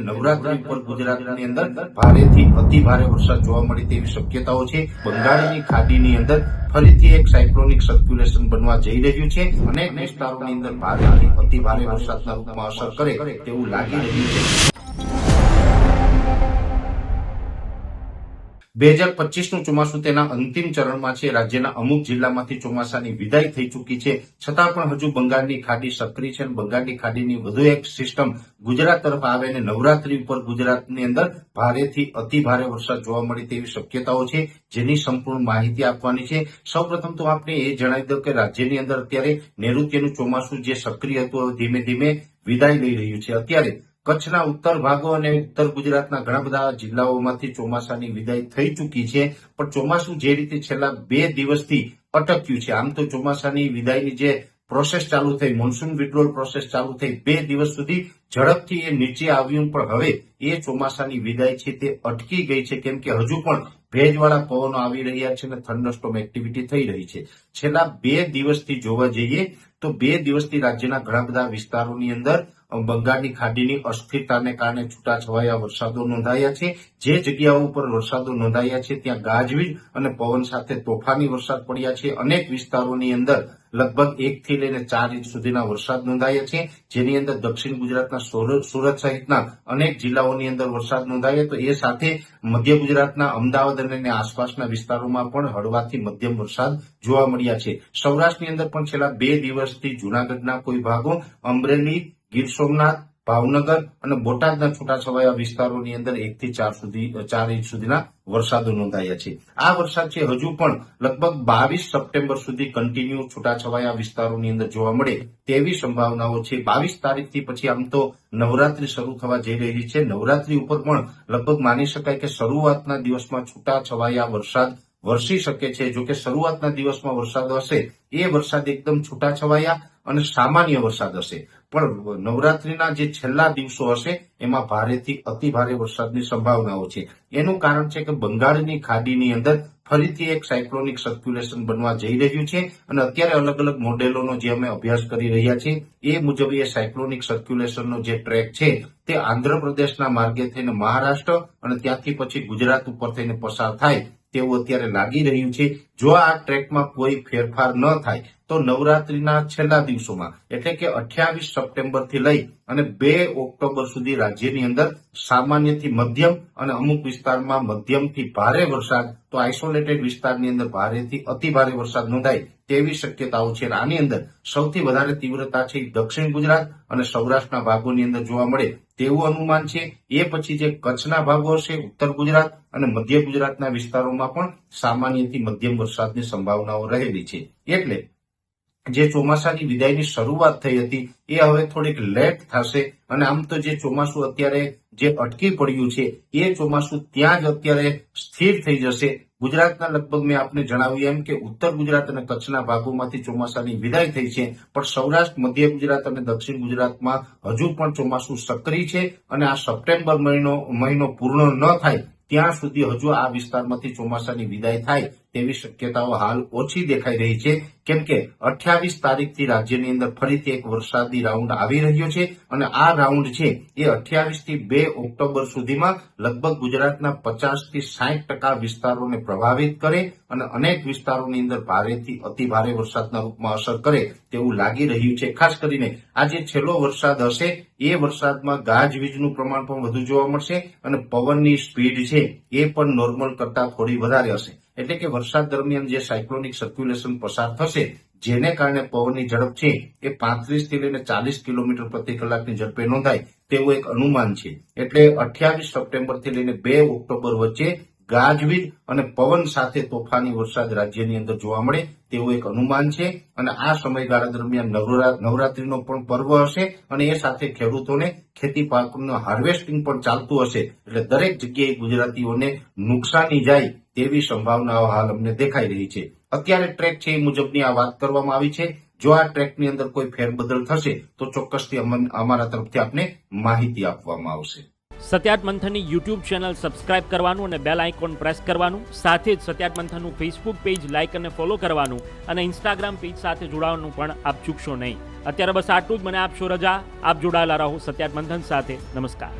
અને નવરાત્રી પર ગુજરાતની અંદર ભારેથી અતિ ભારે વરસાદ જોવા મળે તેવી શક્યતાઓ છે. બંગાળની ખાડીની અંદર ફરીથી એક સાયક્લોનિક સર્ક્યુલેશન બનવા જઈ રહ્યું છે અનેક વિસ્તારોની અંદર ભારે અતિ ભારે વરસાદના રૂપમાં અસર કરે તેવું લાગી રહ્યું છે. બે હજાર પચીસનું ચોમાસું તેના અંતિમ ચરણમાં છે. રાજ્યના અમુક જિલ્લામાંથી ચોમાસાની વિદાય થઈ ચૂકી છે. છતાં પણ હજુ બંગાળની ખાડી સક્રિય છે અને બંગાળની ખાડીની વધુ એક સિસ્ટમ ગુજરાત તરફ આવે અને નવરાત્રી ઉપર ગુજરાતની અંદર ભારેથી અતિ ભારે વરસાદ જોવા મળે તેવી શક્યતાઓ છે, જેની સંપૂર્ણ માહિતી આપવાની છે. સૌપ્રથમ તો આપણે એ જણાવી દઉં કે રાજ્યની અંદર અત્યારે નૈઋત્યનું ચોમાસું જે સક્રિય હતું ધીમે ધીમે વિદાય લઈ રહ્યું છે. અત્યારે કચ્છના ઉત્તર ભાગો અને ઉત્તર ગુજરાતના ઘણા બધા જિલ્લાઓમાંથી ચોમાસાની વિદાય થઈ ચૂકી છે. પણ ચોમાસું જે રીતે છેલ્લા બે દિવસથી અટક્યું છે, આમ તો ચોમાસાની વિદાયની જે પ્રોસેસ ચાલુ થઈ મોન્સૂન વિડ્રોલ પ્રોસેસ ચાલુ થઈ, બે દિવસ સુધી ઝડપથી એ નીચે આવ્યું. પણ હવે એ ચોમાસાની વિદાય છે તે અટકી ગઈ છે. કેમ કે હજુ પણ ભેજવાળા પવનો આવી રહ્યા છે અને થંડરસ્ટોમ એક્ટિવિટી થઈ રહી છે. છેલ્લા બે દિવસથી જોવા જઈએ તો બે દિવસથી રાજ્યના ઘણા બધા વિસ્તારોની અંદર બંગાળની ખાડીની અસ્થિરતાને કારણે છૂટાછવાયા વરસાદો નોંધાયા છે. જે જગ્યાઓ ઉપર વરસાદો નોંધાયા છે, ત્યાં ગાજવીજ અને પવન સાથે તોફાની વરસાદ પડ્યા છે. અનેક વિસ્તારોની અંદર લગભગ એક થી લઈને ચાર ઇંચ સુધીના વરસાદ નોંધાયા છે. જેની અંદર દક્ષિણ ગુજરાતના સોર- સુરત સહિતના અનેક જિલ્લાઓની અંદર વરસાદ નોંધાયો. તો એ સાથે મધ્ય ગુજરાતના અમદાવાદ અને આસપાસના વિસ્તારોમાં પણ હળવાથી મધ્યમ વરસાદ જોવા મળ્યા છે. સૌરાષ્ટ્રની અંદર પણ છેલ્લા બે દિવસથી જૂનાગઢના કોઈ ભાગો, અમરેલી ગીર સોમનાથ, ભાવનગર અને બોટાદના છૂટાછવાયા વિસ્તારોની અંદર એક થી ચાર સુધી, ચાર ઇંચ સુધીના વરસાદો નોંધાયા છે. આ વરસાદ છે હજુ પણ લગભગ બાવીસ સપ્ટેમ્બર સુધી કન્ટિન્યુ છૂટાછવાયા વિસ્તારોની અંદર જોવા મળે તેવી સંભાવનાઓ છે. બાવીસ તારીખથી પછી આમ તો નવરાત્રી શરૂ થવા જઈ રહી છે. નવરાત્રી ઉપર પણ લગભગ માની શકાય કે શરૂઆતના દિવસમાં છૂટાછવાયા વરસાદ વરસી શકે છે. જો કે શરૂઆતના દિવસમાં વરસાદ હશે, એ વરસાદ એકદમ છૂટાછવાયા અને સામાન્ય વરસાદ હશે. પણ નવરાત્રીના જે છેલ્લા દિવસો હશે, એમાં ભારેથી અતિ ભારે વરસાદની સંભાવનાઓ છે. એનું કારણ છે કે બંગાળની ખાડીની અંદર ફરીથી એક સાયક્લોનિક સર્ક્યુલેશન બનવા જઈ રહ્યું છે અને અત્યારે અલગ અલગ મોડેલોનો જે અમે અભ્યાસ કરી રહ્યા છીએ, એ મુજબ એ સાયક્લોનિક સર્ક્યુલેશનનો જે ટ્રેક છે, તે આંધ્રપ્રદેશના માર્ગે થઈને મહારાષ્ટ્ર અને ત્યાંથી પછી ગુજરાત ઉપર થઈને પસાર થાય તેવું અત્યારે લાગી રહ્યું છે. જો આ ટ્રેકમાં કોઈ ફેરફાર ન થાય, તો નવરાત્રીના છેલ્લા દિવસોમાં, એટલે કે અઠ્યાવીસ સપ્ટેમ્બરથી લઈ અને બે ઓક્ટોબર સુધી રાજ્યની અંદર સામાન્યથી મધ્યમ અને અમુક વિસ્તારમાં મધ્યમથી ભારે વરસાદ, તો આઇસોલેટેડ વિસ્તારની અંદર ભારેથી અતિ ભારે વરસાદ નોંધાય તેવી શક્યતાઓ છે. આની અંદર સૌથી વધારે તીવ્રતા છે દક્ષિણ ગુજરાત અને સૌરાષ્ટ્રના ભાગોની અંદર જોવા મળે તેવું અનુમાન છે. એ પછી જે કચ્છના ભાગો હશે ઉત્તર ગુજરાત અને મધ્ય ગુજરાતના વિસ્તારોમાં પણ સામાન્યથી મધ્યમ વરસાદની સંભાવનાઓ રહેલી છે. એટલે જે ચોમાસાની વિદાયની શરૂઆત થઈ હતી, એ હવે થોડીક લેટ થશે. અને આમ તો જે ચોમાસું અત્યારે જે અટકી પડ્યું છે, એ ચોમાસું ત્યાં જ અત્યારે સ્થિર થઈ જશે. ગુજરાતના લગભગ મેં આપને જણાવ્યું એમ કે ઉત્તર ગુજરાત અને કચ્છના ભાગોમાંથી ચોમાસાની વિદાય થઈ છે, પણ સૌરાષ્ટ્ર, મધ્ય ગુજરાત અને દક્ષિણ ગુજરાતમાં હજુ પણ ચોમાસું સક્રિય છે અને આ સપ્ટેમ્બર મહિનો મહિનો પૂર્ણ ન થાય, ત્યાં સુધી હજુ આ વિસ્તારમાંથી ચોમાસાની વિદાય થાય. તેવી શક્યતાઓ હાલ ઓછી દેખાઈ રહી છે. કેમ કે અઠ્યાવીસ તારીખથી રાજ્યની અંદર ફરીથી એક વરસાદી રાઉન્ડ આવી રહ્યો છે અને આ રાઉન્ડ છે એ અઠ્યાવીસથી બે ઓક્ટોબર સુધીમાં લગભગ ગુજરાતના પચાસથી સાહીઠ ટકા વિસ્તારોને પ્રભાવિત કરે અને અનેક વિસ્તારોની અંદર ભારેથી અતિ ભારે વરસાદના રૂપમાં અસર કરે તેવું લાગી રહ્યું છે. ખાસ કરીને આ જે છેલ્લો વરસાદ હશે. એ વરસાદમાં ગાજવીજનું પ્રમાણ પણ વધુ જોવા મળશે અને પવનની સ્પીડ છે એ પણ નોર્મલ કરતા થોડી વધારે હશે. એટલે કે વરસાદ દરમિયાન જે સાયક્લોનિક સર્ક્યુલેશન પસાર થશે, જેને કારણે પવનની ઝડપ છે, એ પાંત્રીસથી લઈને ચાલીસ કિલોમીટર પ્રતિ કલાકની ઝડપે નોંધાય તેવું એક અનુમાન છે. એટલે અઠ્યાવીસ સપ્ટેમ્બરથી લઈને બે ઓક્ટોબર વચ્ચે ગાજવીજ અને પવન સાથે તોફાની વરસાદ રાજ્યની અંદર જોવા મળે તેવું એક અનુમાન છે. અને આ સમયગાળા દરમિયાન નવરા- નવરાત્રીનો પણ પર્વ હશે અને એ સાથે ખેડૂતોને ખેતી પાકનું હાર્વેસ્ટિંગ પણ ચાલતું હશે. એટલે દરેક જગ્યાએ ગુજરાતીઓને નુકસાની જાય તેવી સંભાવનાઓ હાલ અમને દેખાઈ રહી છે. અત્યારે ટ્રેક છે એ મુજબની આ વાત કરવામાં આવી છે. જો આ ટ્રેકની અંદર કોઈ ફેરબદલ થશે, તો ચોક્કસથી અમારા તરફથી આપને માહિતી આપવામાં આવશે. સત્યાત મંથનની યુટ્યુબ ચેનલ સબસ્ક્રાઇબ કરવાનું અને બેલ આઇકોન પ્રેસ કરવાનું, સાથે જ સત્યાત મંથનનું ફેસબુક પેજ લાઇક અને ફોલો કરવાનું અને ઇન્સ્ટાગ્રામ પેજ સાથે જોડાવાનું પણ આપ ચૂકશો નહીં. અત્યારે બસ આટલું જ. મને આપશો રજા. આપ જોડાયેલા રહો સત્યાત મંથન સાથે. નમસ્કાર.